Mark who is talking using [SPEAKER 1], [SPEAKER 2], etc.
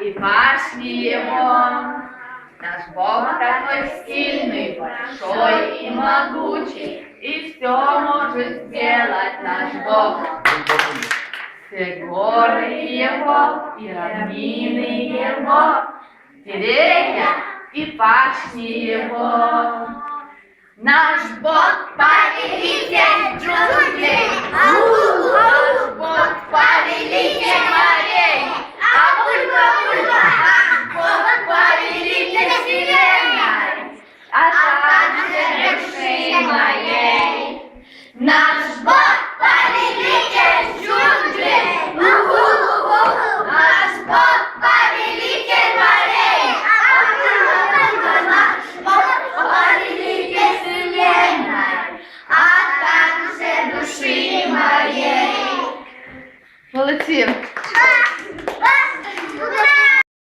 [SPEAKER 1] и пашни его. Наш Бог такой сильный, большой и могучий, и все может сделать наш Бог. Все горы его и равнины его, деревья и пашни его. Наш бог повелитель джунглей, Угу-угу, наш бог повелитель морей, а наш бог повелитель вселенной, а также души моей. Молодцы.